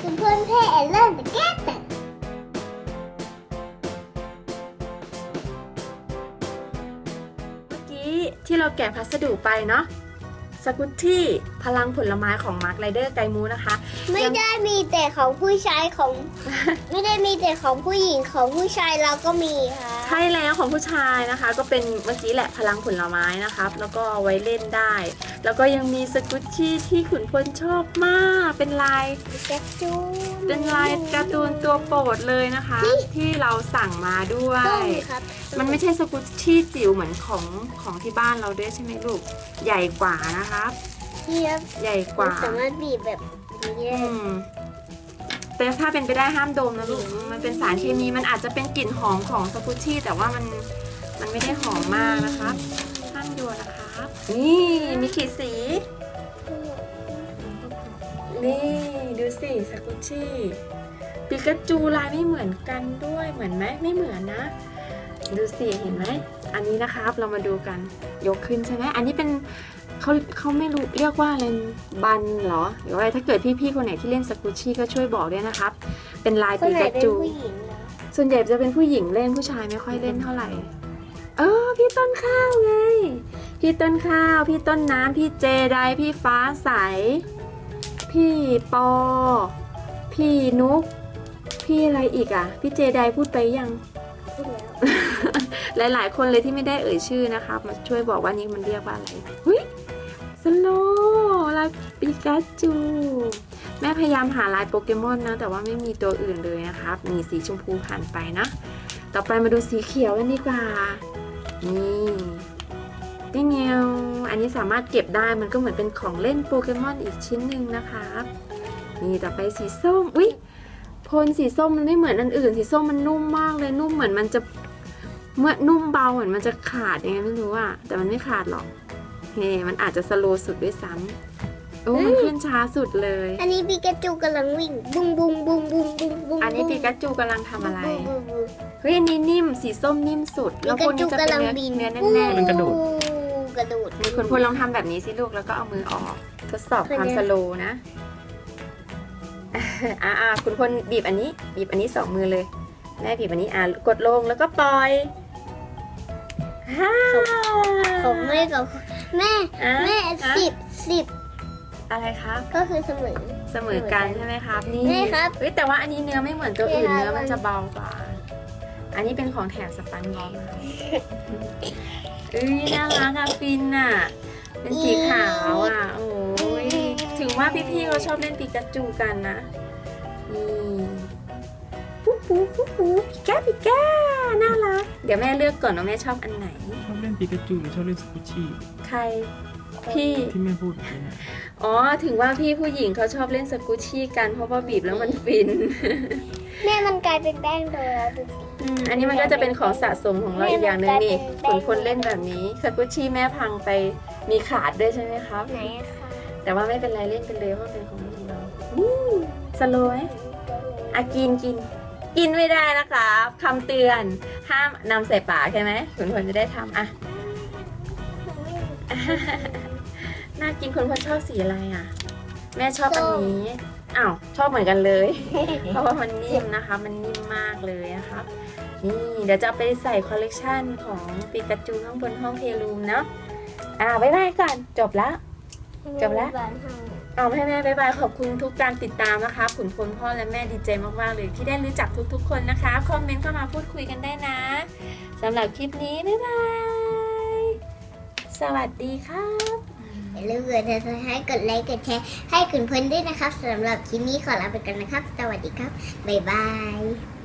คุณเพื่อนเพ่เริ่มจะแก้แต่เมื่อกี้ที่เราแกะพัสดุไปเนาะสกุตที่พลังผลไม้ของมาร์คไรเดอร์ไกมูนะคะ ไม่ได้มีแต่ของผู้ชายของ ไม่ได้มีแต่ของผู้หญิงของผู้ชายเราก็มีค่ะ ใช่แล้วของผู้ชายนะคะก็เป็นเมื่อกี้แหละพลังผลไม้นะครับ แล้วก็เอาไว้เล่นได้ แล้วก็ยังมีสกุตชี่ที่ขุนพลชอบมาก เป็นลายแจ็คจูเป็นลายการ์ตูนตัวโปรดเลยนะคะ ที่เราสั่งมาด้วยส้มครับมันไม่ใช่สกุตชี่จิ๋วเหมือนของของที่บ้านเราด้วยใช่ไหมลูกใหญ่กว่านะครับที่ครับใหญ่กมันว่าสามารถบีบแบบนี้ได้อืม แต่ถ้าเป็นไปได้ห้ามดมนะลูก มันเป็นสารเคมีมันอาจจะเป็นกลิ่นหอมของสกุชชี่ แต่ว่ามันมันไม่ได้หอมมากนะครับห้ามโยนนะครับ นี่มีขีดสี นี่ดูสิสกุชชี่ปิกาจูลายไม่เหมือนกันด้วยเหมือนไหมไม่เหมือนนะ ดูสิเห็นไหม อันนี้นะครับเรามาดูกันยกขึ้นใช่ไหมอันนี้เป็นเขาเขาไม่รู้เรียกว่าอะไรบันเหรอหรือว่าอะไรถ้าเกิดพี่ๆคนไหนที่เล่นสกุชชี่ก็ช่วยบอกด้วยนะครับ เป็นลายคนปิไหนกาเป็นจู ผู้หญิงนะส่วนใหญ่จะเป็นผู้หญิงเล่นผู้ชายไม่ค่อยเล่นเท่าไหร่ เออ พี่ต้นข้าวไง พี่ต้นข้าว พี่ต้นน้ำ พี่เจไดพี่ฟ้าใส พี่ปอ พี่นุก พี่อะไรอีกอะ พี่เจไดพูดไปยังพูดแล้ว หลายๆ คนเลยที่ไม่ได้เอ่ยชื่อนะครับมาช่วยบอกว่านี่มันเรียกว่าอะไรเฮ้ยสโลลายปิกาจู แม่พยายามหาลายโปเกมอนนะ แต่ว่าไม่มีตัวอื่นเลยนะครับมีสีชมพูผ่านไปนะ ต่อไปมาดูสีเขียวกันดีกว่า นี่นี่เนียวอันนี้สามารถเก็บได้มันก็เหมือนเป็นของเล่นโปเกมอนอีกชิ้นหนึ่งนะครับนี่ต่อไปสีส้มอุ๊ยพลสีส้มมันไม่เหมือนอันอื่น สีส้มมันนุ่มมากเลยนุ่มเหมือนมันจะ เมื่อนุ่มเบาเหมือนมันจะขาดยังไงไม่รู้อะแต่มันไม่ขาดหรอกเฮ้มันอาจจะสโลว์สุดด้วยซ้ำโอ้มันขึ้นช้าสุดเลย อันนี้ปิกาจูกำลังวิ่งบุ้งบุ้งบุ้งบุ้งบุ้งบุ้งอันนี้ปิกาจูกำลังทำอะไรบุ้งบุ้งบุ้งเฮ้ยอันนี้นิ่มสีส้มนิ่มสุดปิแล้วพวกากจูนี้จะเป็นกำลังเนื้อบินเนื้อแน่นมันกระโดดกระโดดๆมีคนพลลองทำแบบนี้สิลูกแล้วก็เอามือออกทดสอบความเป็นไงสโลว์นะอ่าอ่าคุณพลบีบอันนี้ บีบอันนี้สองมือเลยแม่บีบอันนี้อ่ากดลงแล้วก็ปล่อย ฮ่าผมไม่กับแม่อะแม่อะ สิบสิบอะไรครับ ก็คือเสมอ เสมอกันใช่ไหมครับ นี่นี่ครับเฮ้ยแต่ว่าอันนี้เนื้อไม่เหมือนตัวอื่นนี่ครับเนื้อมันจะเบากว่า อันนี้เป็นของแถมสปันบอลนะคะเอ้ยน่ารักอะฟินอะเป็นสีขาวอะโอ้ยถึงว่าพี่ๆเขาชอบเล่นปิกาจูกันนะนี่ ปุ๊บปุ๊บปุ๊บปุ๊บปิก้าปิก้าน่ารัก เดี๋ยวแม่เลือกก่อนว่าแม่ชอบอันไหน ชอบเล่นปิกาจูหรือชอบเล่นสกุชชี่ใคร พี่ ที่แม่พูดเมื่อกี้นะอ๋อ ถึงว่าพี่ผู้หญิงเขาชอบเล่นสกูชชี่กันเพราะว่าบีบแล้วมันฟิน แม่มันกลายเป็นแป้งโดยแล้วดูสิ อืมอันนี้มันก็จะเป็นของสะสมของเราอีกอย่างหนึ่งนี่แม่คมันนคนเล่นแบบนี้สกูชชี่แม่พังไปมีขาดด้วยใช่ไหมครับ ไหนอะคะแต่ว่าไม่เป็นไรเล่นไปเลยเพราะเป็นของเรานี่สโลว์ไหมอากินกิน กินไม่ได้นะครับคำเตือนห้ามนำใส่ปากใช่ไหมคุณพลจะได้ทำอะ น่ากินคุณพลชอบสีอะไรอะ แม่ชอบอันนี้อ้าวชอบเหมือนกันเลย เพราะว่ามันนิ่มนะคะ มันนิ่มมากเลยนะครับนี่เดี๋ยวจะเอาไปใส่คอลเลกชันของปิกาจูข้างบนห้องเพลูมเนาะอ่าบ๊ายบายก่อนจบแล้ว จบแล้ว เอาให้แม่บ๊ายบายขอบคุณทุกการติดตามนะคะขุนพลพ่อและแม่ดีใจมากๆเลยที่ได้รู้จักทุกๆ คนนะคะคอมเมนต์เข้ามาพูดคุยกันได้นะสำหรับคลิปนี้บ๊ายบายสวัสดีครับอย่าลืมกดติดตามให้กดไลค์กดแชร์ให้คุณเพื่อนด้วยนะครับสำหรับคลิปนี้ขอลาไปกันนะครับ สวัสดีครับบ๊ายบาย